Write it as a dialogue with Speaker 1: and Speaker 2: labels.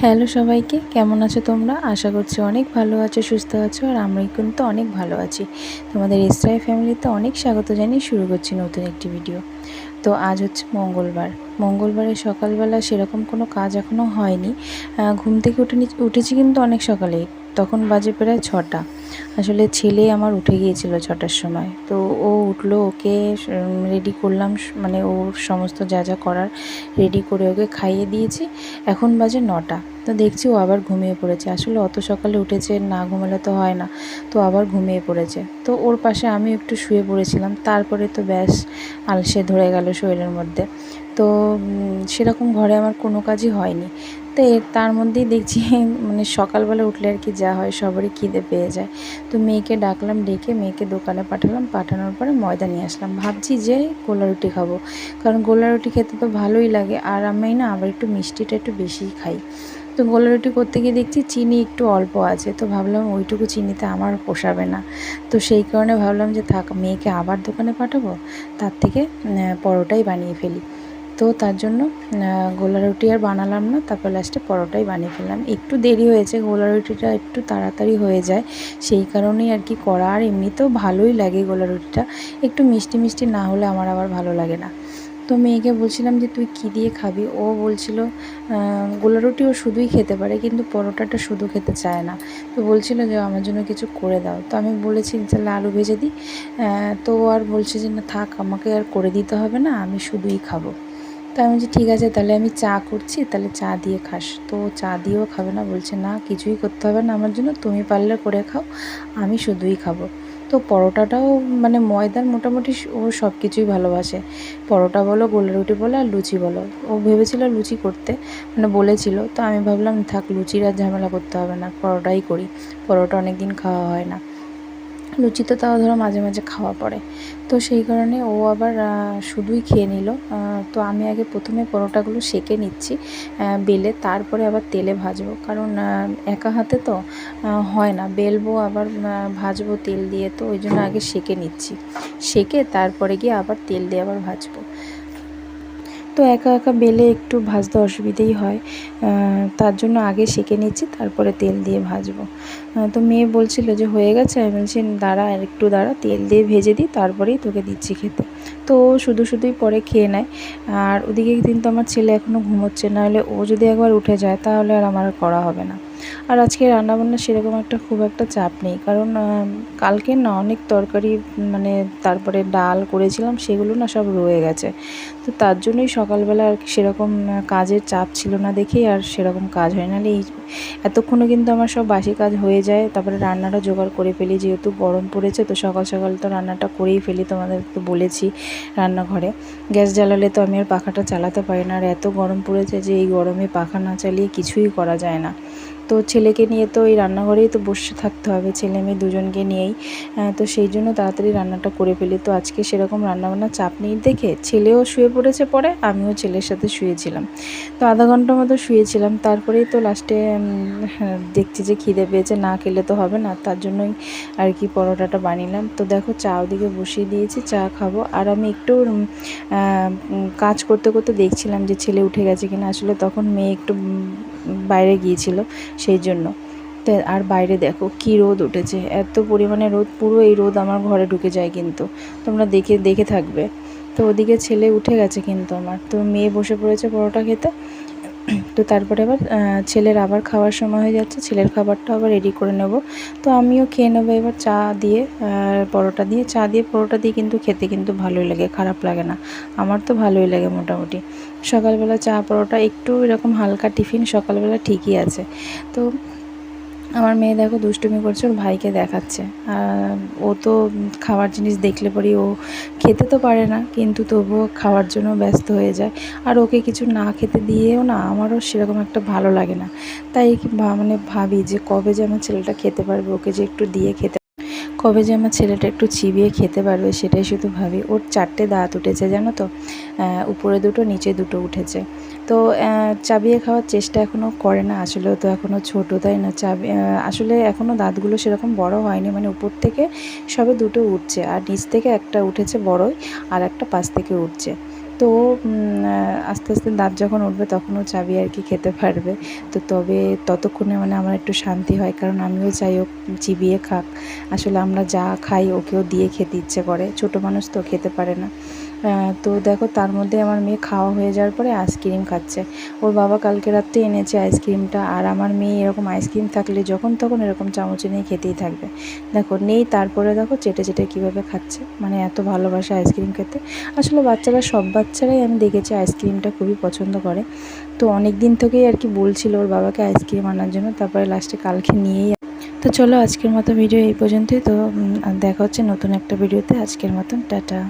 Speaker 1: Hello সবাইকে, কেমন আছো তোমরা? আশা করছি অনেক ভালো আছো, সুস্থ আছো, আর আমরা কিন্তু অনেক ভালো আছি। তোমাদের এসরাই ফ্যামিলিতে অনেক স্বাগত জানিয়ে শুরু করছি নতুন একটি ভিডিও তো আজ হচ্ছে মঙ্গলবার। মঙ্গলবারে সকালবেলা সেরকম কোনো কাজ এখনও হয়নি। ঘুম থেকে উঠে উঠেছি কিন্তু অনেক সকালেই। তখন বাজে প্রায় ছটা। আসলে ছেলে আমার উঠে গিয়েছিল ছটার সময়। তো ও উঠল, ওকে রেডি করলাম মানে ওর সমস্ত যা যা করার রেডি করে ওকে খাইয়ে দিয়েছি। এখন বাজে নটা। তো দেখছি ও আবার ঘুমিয়ে পড়েছে। আসলে অত সকালে উঠেছে, না ঘুমালে তো হয় না। তো আবার ঘুমিয়ে পড়েছে। তো ওর পাশে আমি একটু শুয়ে পড়েছিলাম। তারপরে তো ব্যাস আলসে ধরে গেল শরীরের মধ্যে। তো সেরকম ঘরে আমার কোনো কাজই হয়নি। তো এর তার মধ্যেই দেখছি মানে সকালবেলা উঠলে আর কি যা হয় সবারই খিদে পেয়ে যায়। তো মেয়েকে ডাকলাম, ডেকে মেয়েকে দোকানে পাঠালাম। পাঠানোর পরে ময়দা নিয়ে আসলাম। ভাবছি যে গোলা রুটি খাব। কারণ গোলা রুটি খেতে তো ভালোই লাগে। আর আমি না আবার একটু মিষ্টিটা একটু বেশিই খাই। তো গোলা রুটি করতে গিয়ে দেখছি চিনি একটু অল্প আছে। তো ভাবলাম ওইটুকু চিনিতে আমার পোষাবে না। তো সেই কারণে ভাবলাম যে থাক, মেয়েকে আবার দোকানে পাঠাবো। তার থেকে পরোটাই বানিয়ে ফেলি। তো তার জন্য গোলা রুটি আর বানালাম না। তারপর লাস্টে পরোটাই বানিয়ে ফেললাম। একটু দেরি হয়েছে, গোলা রুটিটা একটু তাড়াতাড়ি হয়ে যায়। সেই কারণেই আর কি করা। আর এমনিতেও ভালোই লাগে গোলা রুটিটা। একটু মিষ্টি মিষ্টি না হলে আমার আবার ভালো লাগে না। তো মেয়েকে বলছিলাম যে, তুই কী দিয়ে খাবি? ও বলছিল গোলা রুটি ও শুধুই খেতে পারে, কিন্তু পরোটাটা শুধু খেতে চায় না। তো বলছিল যে, আমার জন্য কিছু করে দাও। তো আমি বলেছি, তাহলে আলু ভেজে দিই। তো আর বলছে যে, না, থাক, আমাকে আর করে দিতে হবে না, আমি শুধুই খাব। তো আমি বলছি, ঠিক আছে, তাহলে আমি চা করছি, তাহলে চা দিয়ে খাস। তো চা দিয়েও খাবে না, বলছে, না, কিছুই করতে হবে না আমার জন্য, তুমি পারলে করে খাও, আমি শুধুই খাব। তো পরোটাটাও মানে ময়দার মোটামুটি ও সব কিছুই ভালোবাসে। পরোটা বলো গোলা রুটি বলো, আর লুচি বলো। ও ভেবেছিল লুচি করতে মানে বলেছিল, তো আমি ভাবলাম, থাক, লুচির আর ঝামেলা করতে হবে না, পরোটাই করি। পরোটা অনেক দিন খাওয়া হয় না। লুচি তো তাও ধরো মাঝে মাঝে খাওয়া পড়ে। তো সেই কারণে ও আবার শুধুই খেয়ে নিল। তো আমি আগে প্রথমে পরোটাগুলো সেকে নিচ্ছি বেলে তারপরে আবার তেলে ভাজবো। কারণ একা হাতে তো হয় না। বেলবো আবার ভাজবো তেল দিয়ে। তো ওই জন্য আগে সেকে নিচ্ছি। সেকে তারপরে গিয়ে আবার তেল দিয়ে আবার ভাজবো। তো একা একা বেলে একটু ভাজতে অসুবিধেই হয়। তার জন্য আগে সেঁকে নিচ্ছি, তারপরে তেল দিয়ে ভাজবো। তো মেয়ে বলছিল যে, হয়ে গেছে? আমি বলছি, দাঁড়া আর একটু দাঁড়া, তেল দিয়ে ভেজে দিই, তারপরেই তোকে দিচ্ছি খেতে। তো শুধু শুধুই পরে খেয়ে নেয়। আর ওদিকে কিন্তু আমার ছেলে এখনও ঘুমোচ্ছে, নাহলে ও যদি একবার উঠে যায়, তাহলে আর আমার করা হবে না। আর আজকে রান্নাবান্না সেরকম একটা খুব একটা চাপ নেই। কারণ কালকে না অনেক তরকারি মানে তারপরে ডাল করেছিলাম, সেগুলো না সব রয়ে গেছে। তো তার জন্যই সকালবেলা আর সেরকম কাজের চাপ ছিল না দেখেই আর সেরকম কাজ হয় নাহলে এই এতক্ষণে কিন্তু আমার সব বাসি কাজ হয়ে যায়, তারপরে রান্নাটা জোগাড় করে ফেলি, যেহেতু গরম পড়েছে, তো সকাল সকাল তো রান্নাটা করেই ফেলি তোমাদের তো বলেছি রান্নাঘরে। গ্যাস জ্বালালে তো আমি আর পাখাটা চালাতে পারি না। আর এত গরম পড়েছে যে এই গরমে পাখা না চালিয়ে কিছুই করা যায় না। তো ছেলেকে নিয়ে তো এই রান্নাঘরেই তো বসে থাকতে হবে, ছেলে মেয়ে দুজনকে নিয়েই। তো সেই জন্য তাড়াতাড়ি রান্নাটা করে ফেলি। তো আজকে সেরকম রান্নাবান্নার চাপ নেই দেখে ছেলেও শুয়ে পড়েছে পরে, আমিও ছেলের সাথে শুয়েছিলাম। তো আধা ঘণ্টা মতো শুয়েছিলাম, তারপরেই তো লাস্টে দেখছি যে খিদে পেয়েছে, না খেলে তো হবে না, তার জন্যই আর কি পরোটাটা বানিলাম। তো দেখো চা ওদিকে বসিয়ে দিয়েছি, চা খাব। আর আমি একটু কাজ করতে করতে দেখছিলাম যে ছেলে উঠে গেছে কিনা। আসলে তখন মেয়ে একটু বাইরে গিয়েছিল সেই জন্য। তো আর বাইরে দেখো কি রোদ উঠেছে, এত পরিমাণে রোদ, পুরো এই রোদ আমার ঘরে ঢুকে যায় কিন্তু। তোমরা দেখে দেখে থাকবে। তো ওদিকে ছেলে উঠে গেছে কিন্তু আমার। তো মেয়ে বসে পড়েছে পরোটা খেতে। তো তারপরে আবার ছেলের আবার খাওয়ার সময় হয়ে যাচ্ছে, ছেলের খাবারটা আবার রেডি করে নেব। তো আমিও খেয়ে নেব এবার চা দিয়ে পরোটা দিয়ে। চা দিয়ে, পরোটা দিয়ে কিন্তু খেতে কিন্তু ভালোই লাগে, খারাপ লাগে না। আমার তো ভালোই লাগে মোটামুটি। সকালবেলা চা, পরোটা একটু এরকম হালকা টিফিন সকালবেলা ঠিকই আছে। তো আমার মেয়ে দেখো দুষ্টুমি করছে, ওর ভাইকে দেখাচ্ছে। আর ও তো খাওয়ার জিনিস দেখলে পরেই ও খেতে তো পারে না, কিন্তু তবুও খাওয়ার জন্য ব্যস্ত হয়ে যায়। আর ওকে কিছু না খেতে দিয়েও না, আমারও সেরকম একটা ভালো লাগে না। তাই মানে ভাবি যে কবে যে আমার ছেলেটা খেতে পারবে, ওকে যে একটু দিয়ে খেতে কবে যে আমার ছেলেটা একটু চিবিয়ে খেতে পারবে সেটাই শুধু ভাবি। ওর চারটে দাঁত উঠেছে, জানো তো? উপরে দুটো, নিচে দুটো উঠেছে। তো চাবিয়ে খাওয়ার চেষ্টা এখনও করে না আসলে তো এখনও ছোটো, তাই না? চাবি আসলে এখনও দাঁতগুলো সেরকম বড় হয়নি মানে উপর থেকে সবে দুটো উঠছে, আর নিচ থেকে একটা উঠেছে বড়ই, আর একটা পাশ থেকে উঠছে। তো আস্তে আস্তে দাঁত যখন উঠবে তখন ও চাবি আর কি খেতে পারবে। তো তবে ততক্ষণে মানে আমার একটু শান্তি হয়, কারণ আমিও চাই ও চিবিয়ে খাক। আসলে আমরা যা খাই ওকেও দিয়ে খেতে ইচ্ছে করে। ছোটো মানুষ তো খেতে পারে না। তো দেখো তার মধ্যে আমার মেয়ে খাওয়া হয়ে যাওয়ার পরে আইসক্রিম খাচ্ছে। ওর বাবা কালকে রাত্রে এনেছে আইসক্রিমটা আর আমার মেয়ে এরকম আইসক্রিম থাকলে যখন তখন এরকম চামচে নিয়ে খেতেই থাকবে। দেখো, নেই তারপরে দেখো চেটে চেটে কীভাবে খাচ্ছে। মানে এত ভালোবাসে আইসক্রিম খেতে। আসলে বাচ্চারা সব বাচ্চারাই আমি দেখেছি আইসক্রিমটা খুবই পছন্দ করে। তো অনেক দিন থেকেই আর কি বলছিল ওর বাবাকে আইসক্রিম আনার জন্য, তারপরে লাস্টে কালকে নিয়েই তো চলো আজকের মতো ভিডিও এই পর্যন্তই। তো দেখা হচ্ছে নতুন একটা ভিডিওতে আজকের মতন, টাটা।